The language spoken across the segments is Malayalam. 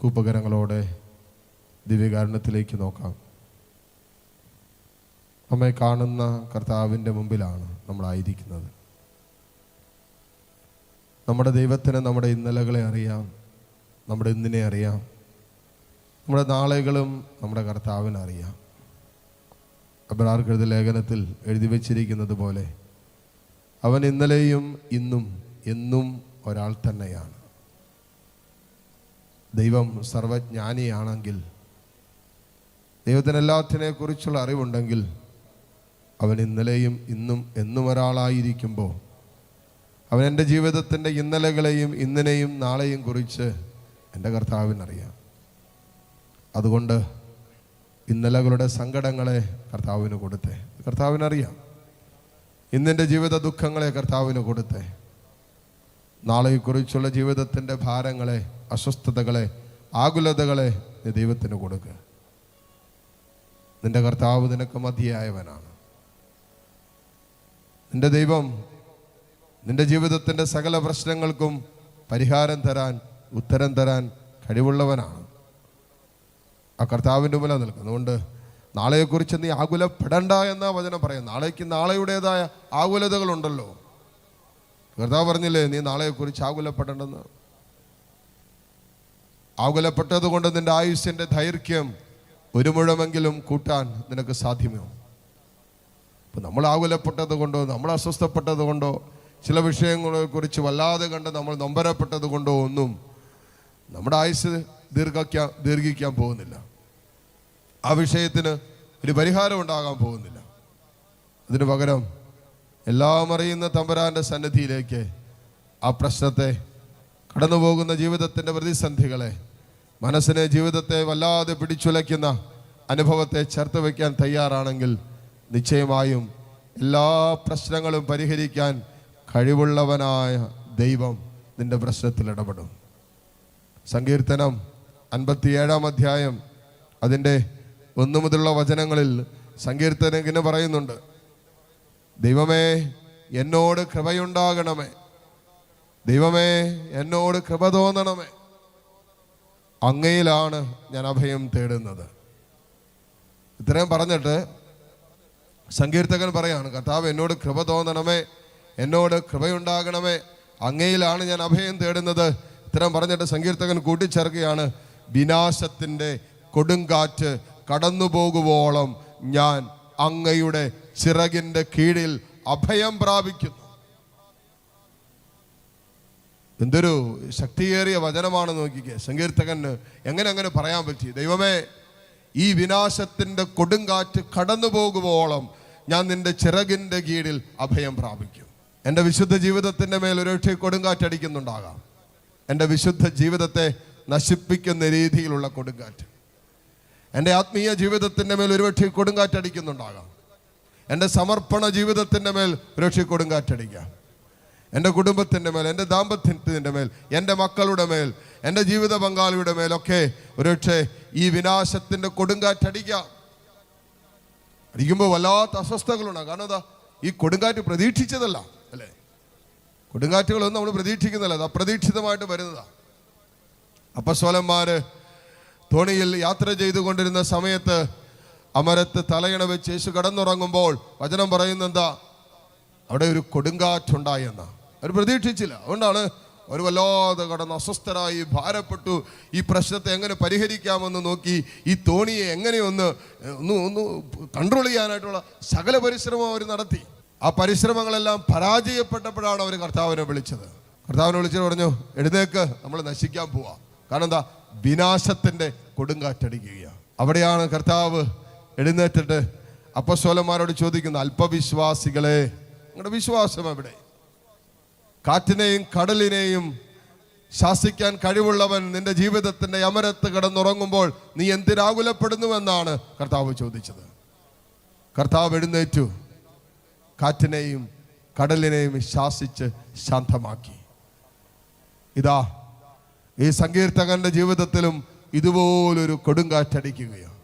കൂപ്പകരങ്ങളോടെ ദിവ്യകാരണത്തിലേക്ക് നോക്കാം. നമ്മെ കാണുന്ന കർത്താവിന്റെ മുമ്പിലാണ് നമ്മളായിരിക്കുന്നത്. നമ്മുടെ ദൈവത്തിന് നമ്മുടെ ഇന്നലകളെ അറിയാം നമ്മുടെ ഇന്നിനെ അറിയാം നമ്മുടെ നാളെകളും നമ്മുടെ കർത്താവിന് അറിയാം. ലേഖനത്തിൽ എഴുതി വച്ചിരിക്കുന്നത് പോലെ അവൻ ഇന്നലെയും ഇന്നും എന്നും ഒരാൾ തന്നെയാണ്. ദൈവം സർവജ്ഞാനിയാണെങ്കിൽ ദൈവത്തിന് എല്ലാത്തിനെ കുറിച്ചുള്ള അറിവുണ്ടെങ്കിൽ അവൻ ഇന്നലെയും ഇന്നും എന്നും ഒരാളായിരിക്കുമ്പോൾ അവൻ എന്റെ ജീവിതത്തിന്റെ ഇന്നലകളെയും ഇന്നിനെയും നാളെയും കുറിച്ച് എന്റെ കർത്താവിനറിയാം. അതുകൊണ്ട് ഇന്നലകളുടെ സങ്കടങ്ങളെ കർത്താവിന് കൊടുത്തേ. കർത്താവിനറിയാം. ഇന്നെന്റെ ജീവിത ദുഃഖങ്ങളെ കർത്താവിന് കൊടുത്തേ. നാളെയെക്കുറിച്ചുള്ള ജീവിതത്തിന്റെ ഭാരങ്ങളെ അസ്വസ്ഥതകളെ ആകുലതകളെ നീ ദൈവത്തിന് കൊടുക്കുക നിന്റെ കർത്താവ് നിനക്ക് മതിയായവനാണ്. നിന്റെ ദൈവം നിന്റെ ജീവിതത്തിന്റെ സകല പ്രശ്നങ്ങൾക്കും പരിഹാരം തരാൻ ഉത്തരം തരാൻ കഴിവുള്ളവനാണ്. ആ കർത്താവിന്റെ മുമ്പിൽ നിൽക്കുന്നതുകൊണ്ട് നാളെയെക്കുറിച്ച് നീ ആകുലപ്പെടണ്ട എന്ന വചനം പറയും നാളേക്ക് നാളെയുടേതായ ആകുലതകളുണ്ടല്ലോ. കർത്താവ് പറഞ്ഞില്ലേ നീ നാളെയെക്കുറിച്ച് ആകുലപ്പെടേണ്ടെന്ന്? ആകുലപ്പെട്ടത് കൊണ്ട് നിന്റെ ആയുസ്സിന്റെ ദൈർഘ്യം ഒരു മുഴമെങ്കിലും കൂട്ടാൻ നിനക്ക് സാധ്യമോ? അപ്പൊ നമ്മൾ ആകുലപ്പെട്ടത് കൊണ്ടോ നമ്മൾ അസ്വസ്ഥപ്പെട്ടത് കൊണ്ടോ ചില വിഷയങ്ങളെ കുറിച്ച് വല്ലാതെ കണ്ട് നമ്മൾ നൊമ്പരപ്പെട്ടത് കൊണ്ടോ ഒന്നും നമ്മുടെ ആയുസ് ദീർഘിക്കാൻ ദീർഘിക്കാൻ പോകുന്നില്ല. ആ വിഷയത്തിന് ഒരു പരിഹാരം ഉണ്ടാകാൻ പോകുന്നില്ല. അതിനു പകരം എല്ലാം അറിയുന്ന തമ്പുരാന്റെ സന്നിധിയിലേക്ക് ആ പ്രശ്നത്തെ കടന്നു പോകുന്ന ജീവിതത്തിന്റെ പ്രതിസന്ധികളെ മനസ്സിനെ ജീവിതത്തെ വല്ലാതെ പിടിച്ചുലയ്ക്കുന്ന അനുഭവത്തെ ചേർത്ത് വയ്ക്കാൻ തയ്യാറാണെങ്കിൽ നിശ്ചയമായും എല്ലാ പ്രശ്നങ്ങളും പരിഹരിക്കാൻ കഴിവുള്ളവനായ ദൈവം നിന്റെ പ്രശ്നത്തിൽ ഇടപെടും. സങ്കീർത്തനം അൻപത്തിയേഴാം അധ്യായം. അതിന്റെ ഒന്നു മുതലുള്ള വചനങ്ങളിൽ സങ്കീർത്തനം ഇങ്ങനെ പറയുന്നുണ്ട്. ദൈവമേ എന്നോട് കൃപയുണ്ടാകണമേ. ദൈവമേ എന്നോട് കൃപ തോന്നണമേ. അങ്ങയിലാണ് ഞാൻ അഭയം തേടുന്നത്. ഇത്രയും പറഞ്ഞിട്ട് സങ്കീർത്തകൻ പറയാണ് കർത്താവ് എന്നോട് കൃപ തോന്നണമേ എന്നോട് കൃപയുണ്ടാകണമേ അങ്ങയിലാണ് ഞാൻ അഭയം തേടുന്നത്. ഇത്തരം പറഞ്ഞിട്ട് സങ്കീർത്തകൻ കൂട്ടിച്ചേർക്കുകയാണ് വിനാശത്തിന്റെ കൊടുങ്കാറ്റ് കടന്നു പോകുവോളം ഞാൻ അങ്ങയുടെ ചിറകിന്റെ കീഴിൽ അഭയം പ്രാപിക്കുന്നു. എന്തൊരു ശക്തിയേറിയ വചനമാണ് നോക്കിക്കേ. സങ്കീർത്തകന് എങ്ങനെ അങ്ങനെ പറയാൻ പറ്റി? ദൈവമേ ഈ വിനാശത്തിന്റെ കൊടുങ്കാറ്റ് കടന്നു പോകുവോളം ഞാൻ നിന്റെ ചിറകിന്റെ കീഴിൽ അഭയം പ്രാപിക്കും. എന്റെ വിശുദ്ധ ജീവിതത്തിന്റെ മേൽ ഒരുപക്ഷെ കൊടുങ്കാറ്റടിക്കുന്നുണ്ടാകാം എന്റെ വിശുദ്ധ ജീവിതത്തെ നശിപ്പിക്കുന്ന രീതിയിലുള്ള കൊടുങ്കാറ്റ്. എന്റെ ആത്മീയ ജീവിതത്തിന്റെ മേൽ ഒരുപക്ഷെ കൊടുങ്കാറ്റടിക്കുന്നുണ്ടാകാം എന്റെ സമർപ്പണ ജീവിതത്തിന്റെ മേൽ ഒരുപക്ഷെ കൊടുങ്കാറ്റടിക്കാം എന്റെ കുടുംബത്തിന്റെ മേൽ എന്റെ ദാമ്പത്യത്തിന്റെ മേൽ എന്റെ മക്കളുടെ മേൽ എന്റെ ജീവിത പങ്കാളിയുടെ മേലൊക്കെ ഒരുപക്ഷെ ഈ വിനാശത്തിന്റെ കൊടുങ്കാറ്റടിക്കാം. അടിക്കുമ്പോൾ വല്ലാത്ത അസ്വസ്ഥതകളുണ്ടാകും കാരണം എന്താ? ഈ കൊടുങ്കാറ്റ് പ്രതീക്ഷിച്ചതല്ല അല്ലേ? കൊടുങ്കാറ്റുകളൊന്നും നമ്മൾ പ്രതീക്ഷിക്കുന്നില്ല അത് അപ്രതീക്ഷിതമായിട്ട് വരുന്നതാണ് അപ്പസ്വലന്മാര് തോണിയിൽ യാത്ര ചെയ്തുകൊണ്ടിരുന്ന സമയത്ത് അമരത്ത് തലയിണ വെച്ച് യേശു കടന്നുറങ്ങുമ്പോൾ വചനം പറയുന്നെന്താ? അവിടെ ഒരു കൊടുങ്കാറ്റുണ്ടായി എന്നാ. അവർ പ്രതീക്ഷിച്ചില്ല. അതുകൊണ്ടാണ് അവർ വല്ലാതെ കടന്ന് അസ്വസ്ഥരായി ഭാരപ്പെട്ടു ഈ പ്രശ്നത്തെ എങ്ങനെ പരിഹരിക്കാമെന്ന് നോക്കി ഈ തോണിയെ എങ്ങനെയൊന്ന് ഒന്ന് ഒന്ന് കൺട്രോൾ ചെയ്യാനായിട്ടുള്ള സകല പരിശ്രമം അവർ നടത്തി. ആ പരിശ്രമങ്ങളെല്ലാം പരാജയപ്പെട്ടപ്പോഴാണ് അവർ കർത്താവിനെ വിളിച്ചത്. കർത്താവിനെ വിളിച്ചിട്ട് പറഞ്ഞു എഴുന്നേക്ക് നമ്മൾ നശിക്കാൻ പോവാ. കാരണം എന്താ? വിനാശത്തിന്റെ കൊടുങ്കാറ്റടിക്കുകയാണ് അവിടെയാണ് കർത്താവ് എഴുന്നേറ്റിട്ട് അപ്പസ്വലന്മാരോട് ചോദിക്കുന്ന അല്പവിശ്വാസികളെ നിങ്ങളുടെ വിശ്വാസം എവിടെ? കാറ്റിനെയും കടലിനെയും ശാസിക്കാൻ കഴിവുള്ളവൻ നിന്റെ ജീവിതത്തിന്റെ അമരത്ത് കിടന്നുറങ്ങുമ്പോൾ നീ എന്തിനാകുലപ്പെടുന്നുവെന്നാണ് കർത്താവ് ചോദിച്ചത്. കർത്താവ് എഴുന്നേറ്റു. കാറ്റിനെയും കടലിനെയും ശാസിച്ച് ശാന്തമാക്കി. ഇതാ ഈ സങ്കീർത്തകന്റെ ജീവിതത്തിലും ഇതുപോലൊരു കൊടുങ്കാറ്റടിക്കുകയാണ്.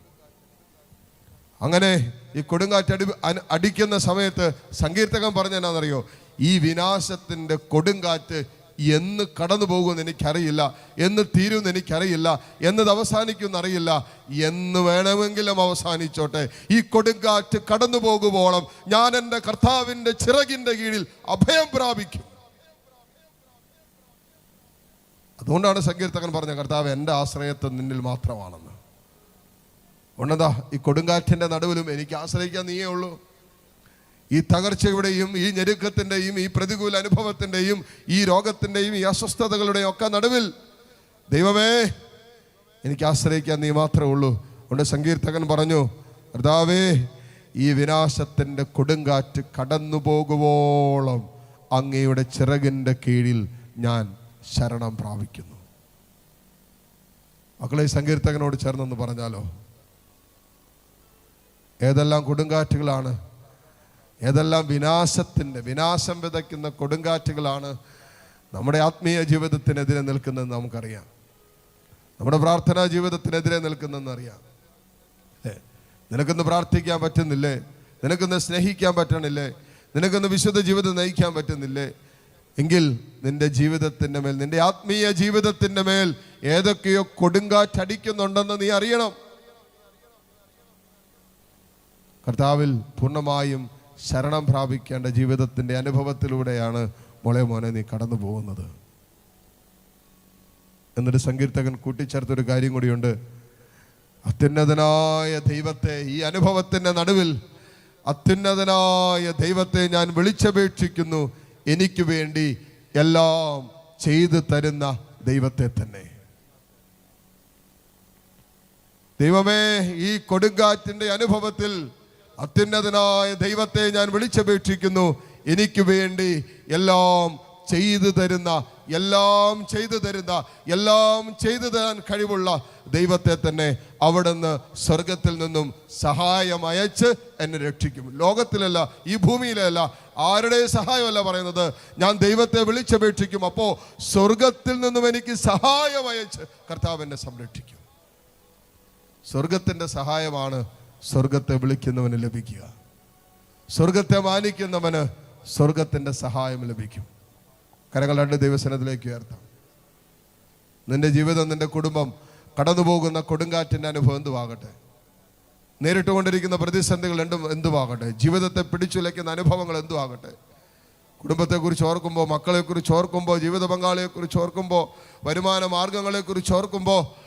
അങ്ങനെ ഈ കൊടുങ്കാറ്റടി അടിക്കുന്ന സമയത്ത് സങ്കീർത്തകൻ പറഞ്ഞ എന്നാണെന്നറിയോ ഈ വിനാശത്തിന്റെ കൊടുങ്കാറ്റ് എന്ന് കടന്നു പോകുമെന്ന് എനിക്കറിയില്ല എന്ന് തീരുമെന്ന് എനിക്കറിയില്ല എന്നത് അവസാനിക്കുമെന്ന് അറിയില്ല. എന്ന് വേണമെങ്കിലും അവസാനിച്ചോട്ടെ. ഈ കൊടുങ്കാറ്റ് കടന്നു പോകുമ്പോളം ഞാൻ എന്റെ കർത്താവിന്റെ ചിറകിന്റെ കീഴിൽ അഭയം പ്രാപിക്കും. അതുകൊണ്ടാണ് സങ്കീർത്തകൻ പറഞ്ഞ കർത്താവ് എന്റെ ആശ്രയത്വം നിന്നിൽ മാത്രമാണെന്ന്. ഉണ്ടെന്താ ഈ കൊടുങ്കാറ്റിന്റെ നടുവിലും എനിക്ക് ആശ്രയിക്കാൻ നീയേ ഉള്ളൂ. ഈ തകർച്ചയുടെയും ഈ ഞെരുക്കത്തിന്റെയും ഈ പ്രതികൂല അനുഭവത്തിന്റെയും ഈ രോഗത്തിന്റെയും ഈ അസ്വസ്ഥതകളുടെയും ഒക്കെ നടുവിൽ ദൈവമേ എനിക്ക് ആശ്രയിക്കാൻ നീ മാത്രമേ ഉള്ളൂ. അതുകൊണ്ട് സങ്കീർത്തകൻ പറഞ്ഞു കർത്താവേ ഈ വിനാശത്തിന്റെ കൊടുങ്കാറ്റ് കടന്നു പോകുവോളം അങ്ങയുടെ ചിറകിന്റെ കീഴിൽ ഞാൻ ശരണം പ്രാപിക്കുന്നു. മക്കളെ സങ്കീർത്തകനോട് ചേർന്നെന്ന് പറഞ്ഞാലോ? ഏതെല്ലാം കൊടുങ്കാറ്റുകളാണ് ഏതെല്ലാം വിനാശത്തിന്റെ വിനാശം വിതയ്ക്കുന്ന കൊടുങ്കാറ്റുകളാണ് നമ്മുടെ ആത്മീയ ജീവിതത്തിനെതിരെ നിൽക്കുന്നതെന്ന് നമുക്കറിയാം. നമ്മുടെ പ്രാർത്ഥനാ ജീവിതത്തിനെതിരെ നിൽക്കുന്നതെന്ന് അറിയാം. അല്ലേ? നിനക്കൊന്ന് പ്രാർത്ഥിക്കാൻ പറ്റുന്നില്ലേ? നിനക്കൊന്ന് സ്നേഹിക്കാൻ പറ്റണില്ലേ? നിനക്കൊന്ന് വിശുദ്ധ ജീവിതം നയിക്കാൻ പറ്റുന്നില്ലേ? എങ്കിൽ നിന്റെ ജീവിതത്തിന്റെ മേൽ നിന്റെ ആത്മീയ ജീവിതത്തിന്റെ മേൽ ഏതൊക്കെയോ കൊടുങ്കാറ്റടിക്കുന്നുണ്ടെന്ന് നീ അറിയണം. കർത്താവിൽ പൂർണമായും ശരണം പ്രാപിക്കേണ്ട ജീവിതത്തിന്റെ അനുഭവത്തിലൂടെയാണ് മോളെ മോനെ നീ കടന്നു പോകുന്നത്. എന്നിട്ട് സങ്കീർത്തകൻ കൂട്ടിച്ചേർത്തൊരു കാര്യം കൂടിയുണ്ട്. അത്യുന്നതനായ ദൈവത്തെ ഈ അനുഭവത്തിന്റെ നടുവിൽ അത്യുന്നതനായ ദൈവത്തെ ഞാൻ വിളിച്ചപേക്ഷിക്കുന്നു. എനിക്ക് വേണ്ടി എല്ലാം ചെയ്തു തരുന്ന ദൈവത്തെ തന്നെ. ദൈവമേ ഈ കൊടുങ്കാറ്റിന്റെ അനുഭവത്തിൽ അത്യുന്നതനായ ദൈവത്തെ ഞാൻ വിളിച്ചപേക്ഷിക്കുന്നു. എനിക്ക് വേണ്ടി എല്ലാം ചെയ്തു തരുന്ന എല്ലാം ചെയ്തു തരുന്ന എല്ലാം ചെയ്തു തരാൻ കഴിവുള്ള ദൈവത്തെ തന്നെ അവിടുന്ന് സ്വർഗത്തിൽ നിന്നും സഹായം അയച്ച് എന്നെ രക്ഷിക്കും. ലോകത്തിലല്ല ഈ ഭൂമിയിലല്ല ആരുടെ സഹായമല്ല പറയുന്നത്? ഞാൻ ദൈവത്തെ വിളിച്ചപേക്ഷിക്കും. അപ്പോൾ സ്വർഗത്തിൽ നിന്നും എനിക്ക് സഹായം അയച്ച് കർത്താവ് എന്നെ സംരക്ഷിക്കും. സ്വർഗത്തിന്റെ സഹായമാണ് സ്വർഗത്തെ വിളിക്കുന്നവന് ലഭിക്കുക. സ്വർഗത്തെ മാനിക്കുന്നവന് സ്വർഗത്തിന്റെ സഹായം ലഭിക്കും. കരങ്ങൾ രണ്ട് ദൈവസനത്തിലേക്ക് ഉയർത്താം. നിന്റെ ജീവിതം നിന്റെ കുടുംബം കടന്നുപോകുന്ന കൊടുങ്കാറ്റിന്റെ അനുഭവം എന്തുവാകട്ടെ? നേരിട്ടുകൊണ്ടിരിക്കുന്ന പ്രതിസന്ധികൾ എന്തും എന്തുവാകട്ടെ? ജീവിതത്തെ പിടിച്ചുലയ്ക്കുന്ന അനുഭവങ്ങൾ എന്തുവാകട്ടെ? കുടുംബത്തെക്കുറിച്ച് ഓർക്കുമ്പോൾ മക്കളെക്കുറിച്ച് ഓർക്കുമ്പോൾ ജീവിത പങ്കാളിയെക്കുറിച്ച് ഓർക്കുമ്പോൾ വരുമാന മാർഗങ്ങളെക്കുറിച്ച് ഓർക്കുമ്പോൾ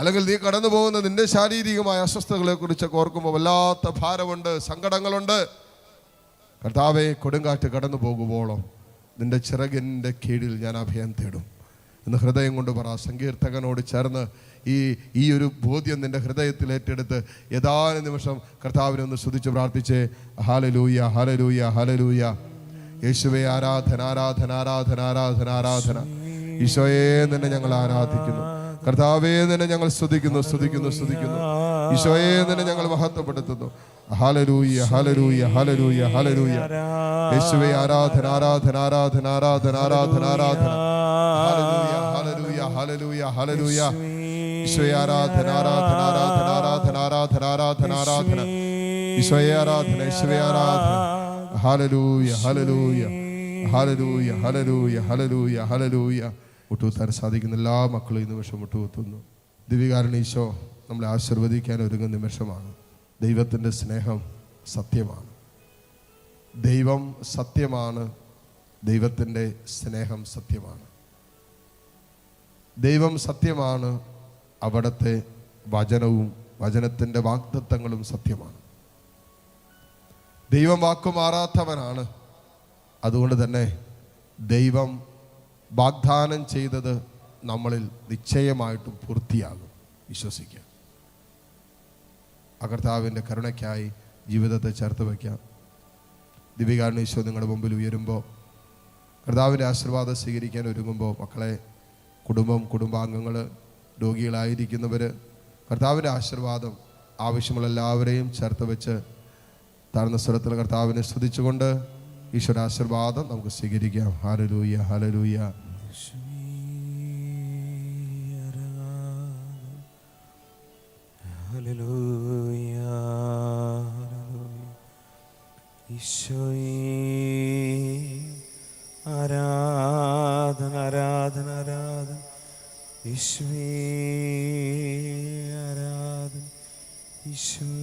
അല്ലെങ്കിൽ നീ കടന്നു പോകുന്ന നിന്റെ ശാരീരികമായ അസ്വസ്ഥതകളെ കുറിച്ച് ഓർക്കുമ്പോൾ വല്ലാത്ത ഭാരമുണ്ട് സങ്കടങ്ങളുണ്ട്. കർത്താവെ കൊടുങ്കാറ്റ് കടന്നു പോകുമ്പോളും നിന്റെ ചിറകിന്റെ കീഴിൽ ഞാൻ അഭയം തേടും. എന്ന് ഹൃദയം കൊണ്ട് പറ സങ്കീർത്തകനോട് ചേർന്ന് ഈ ഈ ഒരു ബോധ്യം നിന്റെ ഹൃദയത്തിൽ ഏറ്റെടുത്ത് ഏതാനും നിമിഷം കർത്താവിനെ ഒന്ന് സ്തുതിച്ച് പ്രാർത്ഥിച്ച്. ഹാലലൂയ ഹാലലൂയ ഹാലലൂയ യേശുവെ ആരാധന ആരാധന ആരാധന ആരാധന ആരാധന. ഈശോയെ തന്നെ ഞങ്ങൾ ആരാധിക്കുന്നു. കർത്താവേ നിന്നെ ഞങ്ങൾ സ്തുതിക്കുന്നു സ്തുതിക്കുന്നു സ്തുതിക്കുന്നു. ഈശോയെ നിന്നെ ഞങ്ങൾ മഹത്വപ്പെടുത്തുന്നു. ഹാലരൂയ ഹാലരൂയ ഹാലരൂയ ഹാലരൂയ യേശുവെ ആരാധന ആരാധന ആരാധന ആരാധന ആരാധന ആരാധന. ഹാലലൂയ ഹാലലൂയ ഹാലലൂയ ഈശോയെ ആരാധന ആരാധന ആരാധന ആരാധന ആരാധന ആരാധന ആരാധന. ഈശോയെ ആരാധന ഈശോയെ ആരാധന. Hallelujah hallelujah hallelujah hallelujah hallelujah hallelujah മുട്ടുകുത്താൻ സാധിക്കുന്ന എല്ലാ മക്കളും ഈ നിമിഷം മുട്ടുകുത്തുന്നു ദിവികാരണ ഈശോ നമ്മളെ ആശീർവദിക്കാൻ ഒരുങ്ങുന്ന നിമിഷമാണ്. ദൈവത്തിന്റെ സ്നേഹം സത്യമാണ്. ദൈവം സത്യമാണ്. ദൈവത്തിന്റെ സ്നേഹം സത്യമാണ്. ദൈവം സത്യമാണ്. അവിടുത്തെ വചനവും വചനത്തിന്റെ വാഗ്ദത്തങ്ങളും സത്യമാണ്. ദൈവം വാക്കുമാറാത്തവനാണ് അതുകൊണ്ട് തന്നെ ദൈവം വാഗ്ദാനം ചെയ്തത് നമ്മളിൽ നിശ്ചയമായിട്ടും പൂർത്തിയാകും. വിശ്വസിക്കുക അകർത്താവിന്റെ കർത്താവിന്റെ കരുണയ്ക്കായി ജീവിതത്തെ ചേർത്ത് വയ്ക്കാം. ദിവികാരണ നിങ്ങളുടെ മുമ്പിൽ ഉയരുമ്പോൾ കർത്താവിന്റെ ആശീർവാദം സ്വീകരിക്കാൻ ഒരുങ്ങുമ്പോൾ മക്കളെ കുടുംബം കുടുംബാംഗങ്ങൾ രോഗികളായിരിക്കുന്നവർ കർത്താവിന്റെ ആശീർവാദം ആവശ്യമുള്ള എല്ലാവരെയും ചേർത്ത് വെച്ച് താഴ്ന്ന സ്വരത്തിൽ കർത്താവിനെ സ്തുതിച്ചുകൊണ്ട് ഈശ്വര ആശീർവാദം നമുക്ക് സ്വീകരിക്കാം. ഹാലലൂയ ഹാലലൂയ ആരാധന ആരാധന ആരാധന. ഈശ്വീ ആരാധന. ഈശ്വര